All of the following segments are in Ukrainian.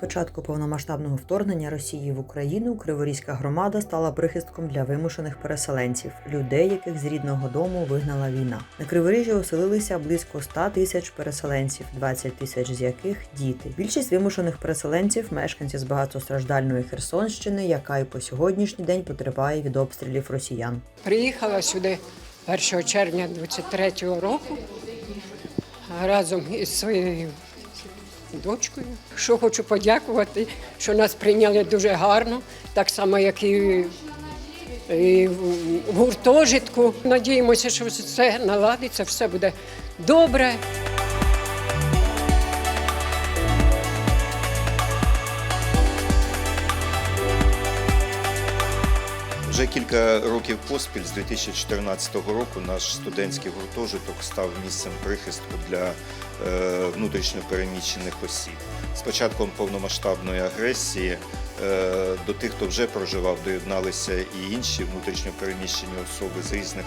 Початку повномасштабного вторгнення Росії в Україну Криворізька громада стала прихистком для вимушених переселенців, людей, яких з рідного дому вигнала війна. На Криворіжжі оселилися близько 100 тисяч переселенців, 20 тисяч з яких діти. Більшість вимушених переселенців мешканці з багатостраждальної Херсонщини, яка і по сьогоднішній день потерпає від обстрілів росіян. Приїхала сюди 1 червня 23-го року разом із своєю дочкою. Що хочу подякувати, що нас прийняли дуже гарно, так само, як і, в гуртожитку. Надіємося, що все наладиться, все буде добре. Вже кілька років поспіль, з 2014 року, наш студентський гуртожиток став місцем прихистку для е, внутрішньопереміщених осіб. З початком повномасштабної агресії до тих, хто вже проживав, доєдналися і інші внутрішньопереміщені особи з різних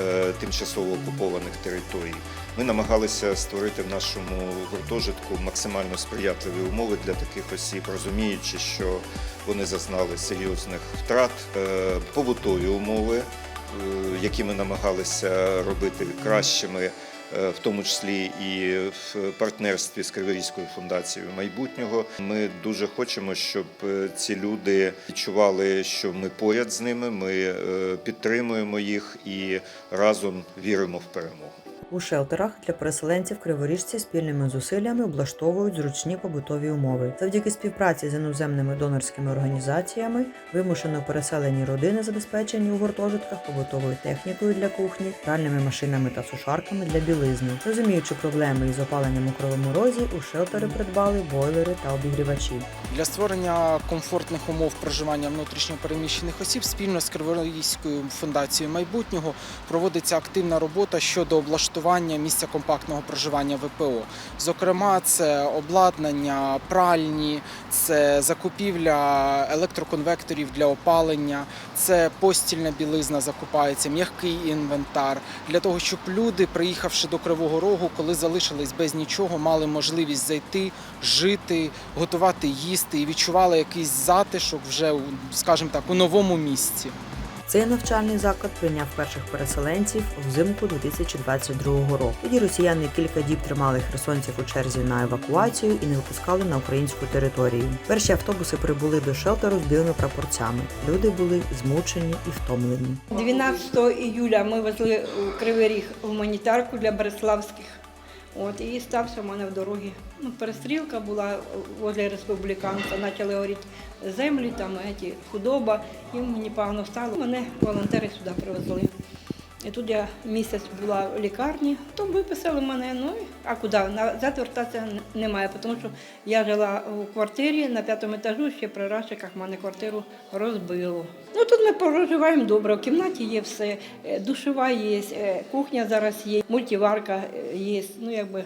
е, тимчасово окупованих територій. Ми намагалися створити в нашому гуртожитку максимально сприятливі умови для таких осіб, розуміючи, що вони зазнали серйозних втрат, Е, побутові умови, е, які ми намагалися робити кращими, е, в тому числі і в партнерстві з Криворізькою фундацією майбутнього. Ми дуже хочемо, щоб е, ці люди відчували, що ми поряд з ними, ми е, підтримуємо їх і разом віримо в перемогу. У шелтерах для переселенців криворіжці спільними зусиллями облаштовують зручні побутові умови. Завдяки співпраці з іноземними донорськими організаціями вимушено переселені родини забезпечені у гуртожитках побутовою технікою для кухні, пральними машинами та сушарками для білизни. Розуміючи проблеми із опаленням у кривому розі, у шелтери придбали бойлери та обігрівачі. Для створення комфортних умов проживання внутрішньопереміщених осіб спільно з Криворізькою фундацією майбутнього проводиться активна робота щодо облаштування місця компактного проживання ВПО. Зокрема, це обладнання, пральні, це закупівля електроконвекторів для опалення, це постільна білизна закупається, м'який інвентар для того, щоб люди, приїхавши до Кривого Рогу, коли залишились без нічого, мали можливість зайти, жити, готувати їсти і відчували якийсь затишок вже, скажімо так, у новому місці. Цей навчальний заклад прийняв перших переселенців взимку 2022 року. Тоді росіяни кілька діб тримали херсонців у черзі на евакуацію і не випускали на українську територію. Перші автобуси прибули до шелтеру з білими прапорцями. Люди були змучені і втомлені. 12 июля ми везли у Кривий Ріг гуманітарку для Береславських. От, і стався в мене в дорогі. Ну, перестрілка була возле республіканця, почали горіти землі, там еті, худоба, і мені погано стало. Мене волонтери сюди привезли. І тут я місяць була в лікарні, то виписали мене. Ну а куди? Назад вертатися немає, тому що я жила у квартирі на п'ятому етажу, ще при Рашиках мене квартиру розбило. Ну тут ми проживаємо добре. В кімнаті є все, е, душова є, е, кухня зараз є, мультиварка е, є. Ну якби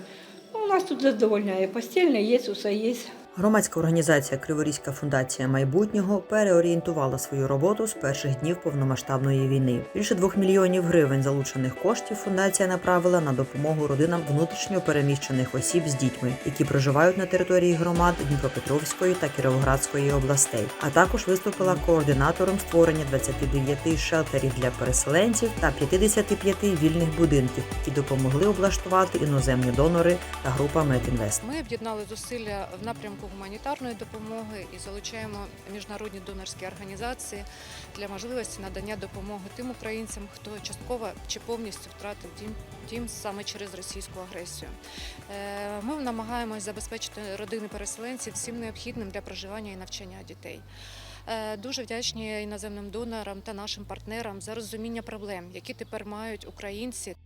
ну, у нас тут задовольняє. Постільне є, усе є. Громадська організація Криворізька фундація майбутнього переорієнтувала свою роботу з перших днів повномасштабної війни. Більше двох мільйонів гривень залучених коштів фундація направила на допомогу родинам внутрішньо переміщених осіб з дітьми, які проживають на території громад Дніпропетровської та Кіровоградської областей. А також виступила координатором створення 29 шелтерів для переселенців та 55 вільних будинків, які допомогли облаштувати іноземні донори та група Медінвест. Ми об'єднали зусилля в напрямку гуманітарної допомоги і залучаємо міжнародні донорські організації для можливості надання допомоги тим українцям, хто частково чи повністю втратив дім, дім саме через російську агресію. Е, Ми намагаємось забезпечити родини переселенців всім необхідним для проживання і навчання дітей. Е, Дуже вдячні іноземним донорам та нашим партнерам за розуміння проблем, які тепер мають українці.